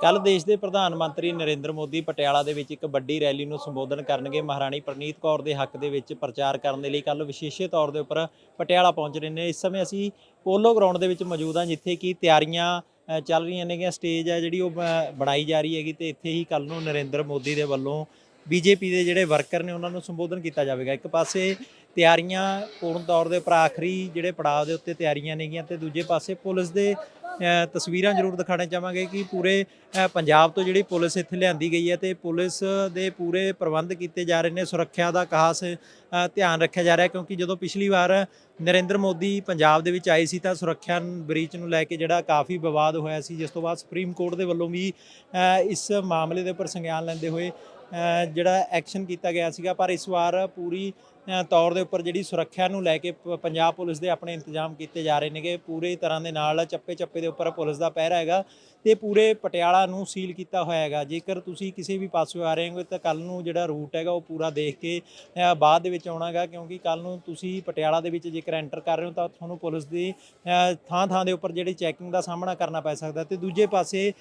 ਕੱਲ ਦੇਸ਼ ਦੇ ਪ੍ਰਧਾਨ ਮੰਤਰੀ ਨਰਿੰਦਰ ਮੋਦੀ ਪਟਿਆਲਾ ਦੇ ਵਿੱਚ ਇੱਕ ਵੱਡੀ ਰੈਲੀ ਨੂੰ ਸੰਬੋਧਨ ਕਰਨਗੇ। ਮਹਾਰਾਣੀ ਪ੍ਰਨੀਤ ਕੌਰ ਦੇ ਹੱਕ ਦੇ ਵਿੱਚ ਪ੍ਰਚਾਰ ਕਰਨ ਦੇ ਲਈ ਕੱਲ ਵਿਸ਼ੇਸ਼ੇ ਤੌਰ ਦੇ ਉੱਪਰ ਪਟਿਆਲਾ ਪਹੁੰਚ ਰਹੇ ਨੇ। ਇਸ ਸਮੇਂ ਅਸੀਂ ਪੋਲੋ ਗਰਾਊਂਡ ਦੇ ਵਿੱਚ ਮੌਜੂਦ ਹਾਂ, ਜਿੱਥੇ ਕਿ ਤਿਆਰੀਆਂ ਚੱਲ ਰਹੀਆਂ ਨੇਗੀਆਂ ਸਟੇਜ ਹੈ ਜਿਹੜੀ ਉਹ ਬ- ਬਣਾਈ ਜਾ ਰਹੀ ਹੈਗੀ ਤੇ ਇੱਥੇ ਹੀ ਕੱਲ ਨੂੰ ਨਰਿੰਦਰ ਮੋਦੀ ਦੇ ਵੱਲੋਂ ਬੀਜੇਪੀ ਦੇ ਜਿਹੜੇ ਵਰਕਰ ਨੇ ਉਹਨਾਂ ਨੂੰ ਸੰਬੋਧਨ ਕੀਤਾ ਜਾਵੇਗਾ। ਇੱਕ ਪਾਸੇ ਤਿਆਰੀਆਂ ਪੂਰਨ ਤੌਰ ਦੇ ਉੱਪਰ ਆਖਰੀ ਜਿਹੜੇ ਪੜਾਅ ਦੇ ਉੱਤੇ ਤਿਆਰੀਆਂ ਨੇਗੀਆਂ ਤੇ ਦੂਜੇ ਪਾਸੇ ਪੁਲਿਸ ਦੇ ਤਸਵੀਰਾਂ ਜ਼ਰੂਰ ਦਿਖਾਣੇ ਚਾਹਾਂਗੇ ਕਿ ਪੂਰੇ ਪੰਜਾਬ ਤੋਂ ਜਿਹੜੀ ਪੁਲਿਸ ਇੱਥੇ ਲਿਆਂਦੀ ਗਈ ਹੈ ਤੇ ਪੁਲਿਸ ਦੇ ਪੂਰੇ ਪ੍ਰਬੰਧ ਕੀਤੇ ਜਾ ਰਹੇ ਨੇ, ਸੁਰੱਖਿਆ ਦਾ ਖਾਸ ਧਿਆਨ ਰੱਖਿਆ ਜਾ ਰਿਹਾ ਕਿਉਂਕਿ ਜਦੋਂ ਪਿਛਲੀ ਵਾਰ ਨਰਿੰਦਰ ਮੋਦੀ ਪੰਜਾਬ ਦੇ ਵਿੱਚ ਆਏ ਸੀ ਤਾਂ ਸੁਰੱਖਿਆ ਬਰੀਚ ਨੂੰ ਲੈ ਕੇ ਜਿਹੜਾ ਕਾਫੀ ਵਿਵਾਦ ਹੋਇਆ ਸੀ, ਜਿਸ ਤੋਂ ਬਾਅਦ ਸੁਪਰੀਮ ਕੋਰਟ ਦੇ ਵੱਲੋਂ ਵੀ ਇਸ ਮਾਮਲੇ ਦੇ ਉੱਪਰ ਸੰਗਿਆਨ ਲੈਂਦੇ ਹੋਏ ਜਿਹੜਾ ਐਕਸ਼ਨ ਕੀਤਾ ਗਿਆ ਸੀਗਾ, ਪਰ ਇਸ ਵਾਰ ਪੂਰੀ ਤੌਰ ਦੇ ਉੱਪਰ ਜਿਹੜੀ ਸੁਰੱਖਿਆ ਨੂੰ ਲੈ ਕੇ ਪ- ਪੰਜਾਬ ਪੁਲਿਸ ਦੇ ਆਪਣੇ ਇੰਤਜ਼ਾਮ ਕੀਤੇ ਜਾ ਰਹੇ ਨੇਗੇ। ਪੂਰੇ ਤਰ੍ਹਾਂ ਦੇ ਨਾਲ ਚੱਪੇ ਚੱਪੇ ਦੇ ਉੱਪਰ ਪੁਲਿਸ ਦਾ ਪਹਿਰਾ ਹੈਗਾ ਤੇ ਪੂਰੇ ਪਟਿਆਲਾ ਨੂੰ ਸੀਲ ਕੀਤਾ ਹੋਇਆ ਹੈਗਾ। ਜੇਕਰ ਤੁਸੀਂ ਕਿਸੇ ਵੀ ਪਾਸੋਂ ਆ ਰਹੇ ਹੋ ਤਾਂ ਕੱਲ ਨੂੰ ਜਿਹੜਾ ਰੂਟ ਹੈਗਾ ਉਹ ਪੂਰਾ ਦੇਖ ਕੇ ਬਾਅਦ ਦੇ ਵਿੱਚ ਆਉਣਾਗਾ ਕਿਉਂਕਿ ਕੱਲ ਨੂੰ ਤੁਸੀਂ ਪਟਿਆਲਾ ਦੇ ਵਿੱਚ ਜੇਕਰ ਐਂਟਰ ਕਰ ਰਹੇ ਹੋ ਤਾਂ ਤੁਹਾਨੂੰ ਪੁਲਿਸ ਦੀ ਥਾਂ ਥਾਂ ਦੇ ਉੱਪਰ ਜਿਹੜੀ ਚੈਕਿੰਗ ਦਾ ਸਾਹਮਣਾ ਕਰਨਾ ਪੈ ਸਕਦਾ ਤੇ ਦੂਜੇ ਪਾਸੇ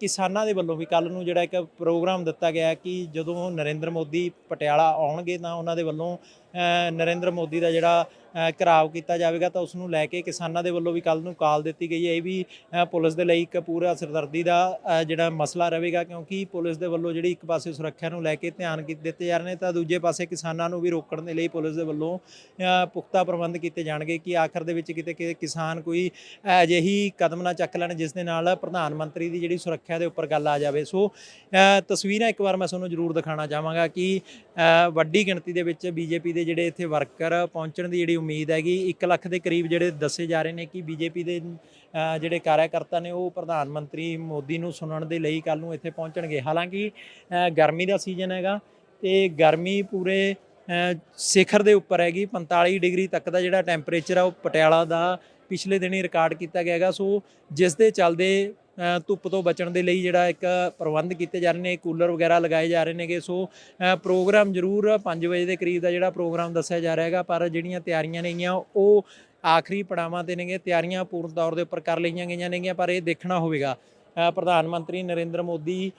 ਕਿਸਾਨਾਂ ਦੇ ਵੱਲੋਂ ਵੀ ਕੱਲ ਨੂੰ ਜਿਹੜਾ ਇੱਕ ਪ੍ਰੋਗਰਾਮ ਦਿੱਤਾ ਗਿਆ ਕਿ ਜਦੋਂ ਨਰਿੰਦਰ ਮੋਦੀ ਪਟਿਆਲਾ ਆਉਣਗੇ ਤਾਂ ਉਹਨਾਂ ਦੇ ਵੱਲੋਂ ਨਰਿੰਦਰ ਮੋਦੀ ਦਾ ਜਿਹੜਾ ਘਿਰਾਵ ਕੀਤਾ ਜਾਵੇਗਾ ਤਾਂ ਉਸ ਨੂੰ ਲੈ ਕੇ ਕਿਸਾਨਾਂ ਦੇ ਵੱਲੋਂ ਵੀ ਕੱਲ ਨੂੰ ਕਾਲ ਦਿੱਤੀ ਗਈ ਹੈ। ਇਹ ਵੀ ਪੁਲਿਸ ਦੇ ਲਈ ਇੱਕ ਪੂਰਾ ਸਿਰਦਰਦੀ ਦਾ ਜਿਹੜਾ ਮਸਲਾ ਰਹੇਗਾ ਕਿਉਂਕਿ ਪੁਲਿਸ ਦੇ ਵੱਲੋਂ ਜਿਹੜੀ ਇੱਕ ਪਾਸੇ ਸੁਰੱਖਿਆ ਨੂੰ ਲੈ ਕੇ ਧਿਆਨ ਕੀ- ਦਿੱਤੇ ਜਾ ਰਹੇ ਨੇ ਤਾਂ ਦੂਜੇ ਪਾਸੇ ਕਿਸਾਨਾਂ ਨੂੰ ਵੀ ਰੋਕਣ ਦੇ ਲਈ ਪੁਲਿਸ ਦੇ ਵੱਲੋਂ ਪੁਖਤਾ ਪ੍ਰਬੰਧ ਕੀਤੇ ਜਾਣਗੇ ਕਿ ਆਖਰ ਦੇ ਵਿੱਚ ਕਿਤੇ ਕਿ ਕਿਸਾਨ ਕੋਈ ਅਜਿਹੀ ਕਦਮ ਨਾ ਚੱਕ ਲੈਣ ਜਿਸ ਦੇ ਨਾਲ ਪ੍ਰਧਾਨ ਮੰਤਰੀ ਦੀ ਜਿਹੜੀ ਸੁਰੱਖਿਆ ਦੇ ਉੱਪਰ ਗੱਲ ਆ ਜਾਵੇ। ਸੋ ਤਸਵੀਰਾਂ ਇੱਕ ਵਾਰ ਮੈਂ ਤੁਹਾਨੂੰ ਜ਼ਰੂਰ ਦਿਖਾਉਣਾ ਚਾਹਾਂਗਾ ਕਿ ਵੱਡੀ ਗਿਣਤੀ ਦੇ ਵਿੱਚ ਬੀਜੇਪੀ ਦੇ ਜਿਹੜੇ ਇੱਥੇ ਵਰਕਰ ਪਹੁੰਚਣ ਦੀ ਜਿਹੜੀ ਉਮੀਦ ਹੈਗੀ 1 ਲੱਖ ਦੇ ਕਰੀਬ ਜਿਹੜੇ ਦੱਸੇ ਜਾ ਰਹੇ ਨੇ ਕਿ ਬੀਜੇਪੀ ਦੇ ਅ, ਜਿਹੜੇ ਕਾਰਜਕਰਤਾ ਨੇ ਉਹ ਪ੍ਰਧਾਨ ਮੰਤਰੀ ਮੋਦੀ ਨੂੰ ਸੁਣਨ ਦੇ ਲਈ ਕੱਲ ਨੂੰ ਇੱਥੇ ਪਹੁੰਚਣਗੇ। ਹਾਲਾਂਕਿ ਗਰਮੀ ਦਾ ਸੀਜ਼ਨ ਹੈਗਾ ਤੇ ਗਰਮੀ ਪੂਰੇ ਸਿਖਰ ਦੇ ਉੱਪਰ ਹੈਗੀ। 45 ਡਿਗਰੀ ਤੱਕ ਦਾ ਜਿਹੜਾ ਟੈਂਪਰੇਚਰ ਆ ਉਹ ਪਟਿਆਲਾ ਦਾ ਪਿਛਲੇ ਦਿਨੀ ਰਿਕਾਰਡ ਕੀਤਾ ਗਿਆ ਹੈਗਾ। ਸੋ ਜਿਸ ਦੇ ਚੱਲਦੇ ਧੁੱਪ ਤੋਂ ਬਚਣ ਦੇ ਲਈ ਜਿਹੜਾ ਇੱਕ ਪ੍ਰਬੰਧ ਕੀਤੇ ਜਾ ਰਹੇ ਨੇ, ਕੂਲਰ ਵਗੈਰਾ ਲਗਾਏ ਜਾ ਰਹੇ ਨੇਗੇ। ਸੋ ਪ੍ਰੋਗਰਾਮ ਜ਼ਰੂਰ 5 ਵਜੇ ਦੇ ਕਰੀਬ ਦਾ ਜਿਹੜਾ ਪ੍ਰੋਗਰਾਮ ਦੱਸਿਆ ਜਾ ਰਿਹਾ ਹੈਗਾ, ਪਰ ਜਿਹੜੀਆਂ ਤਿਆਰੀਆਂ ਨੇਗੀਆਂ, ਉਹ ਆਖਰੀ ਪੜਾਵਾਂ ਤੇ ਨੇਗੇ। ਤਿਆਰੀਆਂ ਪੂਰਨ ਤੌਰ ਦੇ ਉੱਪਰ ਕਰ ਲਈਆਂ ਗਈਆਂ ਨੇਗੀਆਂ, ਪਰ ਇਹ ਦੇਖਣਾ ਹੋਵੇਗਾ। ਪ੍ਰਧਾਨ ਮੰਤਰੀ ਨਰਿੰਦਰ ਮੋਦੀ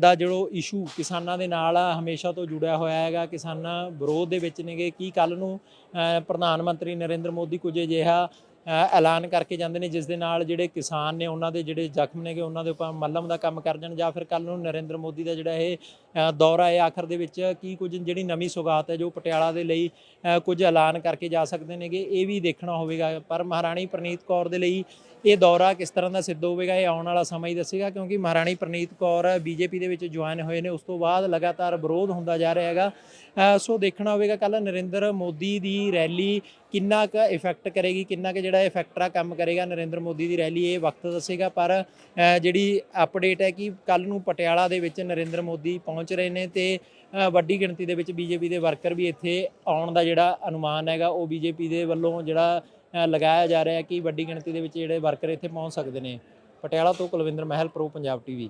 ਦਾ ਜਿਹੜਾ ਇਸ਼ੂ ਕਿਸਾਨਾਂ ਦੇ ਨਾਲ ਹਮੇਸ਼ਾ ਤੋਂ ਜੁੜਿਆ ਹੋਇਆ ਹੈਗਾ, ਕਿਸਾਨਾਂ ਵਿਰੋਧ ਦੇ ਵਿੱਚ ਨੇਗੇ। ਕੀ ਕੱਲ ਨੂੰ ਪ੍ਰਧਾਨ ਮੰਤਰੀ ਨਰਿੰਦਰ ਮੋਦੀ ਕੁਝ ਅਜਿਹਾ ਐਲਾਨ ਕਰਕੇ ਜਾਂਦੇ ਨੇ, ਜਿਸ ਦੇ ਨਾਲ ਜਿਹੜੇ ਕਿਸਾਨ ਨੇ, ਉਹਨਾਂ ਦੇ ਜਿਹੜੇ ਜ਼ਖਮ ਨੇਗੇ, ਉਹਨਾਂ ਦੇ ਉੱਪਰ ਮੱਲਮ ਦਾ ਕੰਮ ਕਰ ਜਾਣ ਜਾਂ ਫਿਰ ਕੱਲ ਨੂੰ ਨਰਿੰਦਰ ਮੋਦੀ ਦਾ ਜਿਹੜਾ ਇਹ ਦੌਰਾ ਹੈ ਆਖਰ ਦੇ ਵਿੱਚ ਕੀ ਕੁਝ ਜਿਹੜੀ ਨਵੀਂ ਸੁਗਾਤ ਹੈ ਜੋ ਪਟਿਆਲਾ ਦੇ ਲਈ ਕੁਝ ਐਲਾਨ ਕਰਕੇ ਜਾ ਸਕਦੇ ਨੇਗੇ, ਇਹ ਵੀ ਦੇਖਣਾ ਹੋਵੇਗਾ। ਪਰ ਮਹਾਰਾਣੀ ਪ੍ਰਨੀਤ ਕੌਰ ਦੇ ਲਈ ਇਹ ਦੌਰਾ ਕਿਸ ਤਰ੍ਹਾਂ ਦਾ ਸਿੱਧ ਹੋਵੇਗਾ, ਇਹ ਆਉਣ ਵਾਲਾ ਸਮਾਂ ਹੀ ਦੱਸੇਗਾ, ਕਿਉਂਕਿ ਮਹਾਰਾਣੀ ਪ੍ਰਨੀਤ ਕੌਰ ਬੀਜੇਪੀ ਦੇ ਵਿੱਚ ਜੁਆਇਨ ਹੋਏ ਨੇ, ਉਸ ਤੋਂ ਬਾਅਦ ਲਗਾਤਾਰ ਵਿਰੋਧ ਹੁੰਦਾ ਜਾ ਰਿਹਾ ਹੈਗਾ। ਸੋ ਦੇਖਣਾ ਹੋਵੇਗਾ ਕੱਲ ਨਰਿੰਦਰ ਮੋਦੀ ਦੀ ਰੈਲੀ ਕਿੰਨਾ ਕੁ ਇਫੈਕਟ ਕਰੇਗੀ, ਕਿੰਨਾ ਕੁ ਜਿਹੜਾ ਇਫੈਕਟਰਾ ਕੰਮ ਕਰੇਗਾ ਨਰਿੰਦਰ ਮੋਦੀ ਦੀ ਰੈਲੀ ਇਹ ਵਕਤ ਦੱਸੇਗਾ, ਪਰ ਜਿਹੜੀ ਅਪਡੇਟ ਹੈ ਕਿ ਕੱਲ ਨੂੰ ਪਟਿਆਲਾ ਦੇ ਵਿੱਚ ਨਰਿੰਦਰ ਮੋਦੀ ਪਹੁੰਚ ਰਹੇ ਨੇ ਤੇ ਵੱਡੀ ਗਿਣਤੀ ਦੇ ਵਿੱਚ ਬੀਜੇਪੀ ਦੇ ਵਰਕਰ ਵੀ ਇੱਥੇ ਆਉਣ ਦਾ ਜਿਹੜਾ ਅਨੁਮਾਨ ਹੈਗਾ, ਉਹ ਬੀਜੇਪੀ ਦੇ ਵੱਲੋਂ ਜਿਹੜਾ ਲਗਾਇਆ ਜਾ ਰਿਹਾ ਕਿ ਵੱਡੀ ਗਿਣਤੀ ਦੇ ਵਿੱਚ ਜਿਹੜੇ ਵਰਕਰ ਇੱਥੇ ਪਹੁੰਚ ਸਕਦੇ ਨੇ। ਪਟਿਆਲਾ ਤੋਂ ਕੁਲਵਿੰਦਰ ਮਹਿਲ, ਪ੍ਰੋ ਪੰਜਾਬ ਟੀਵੀ।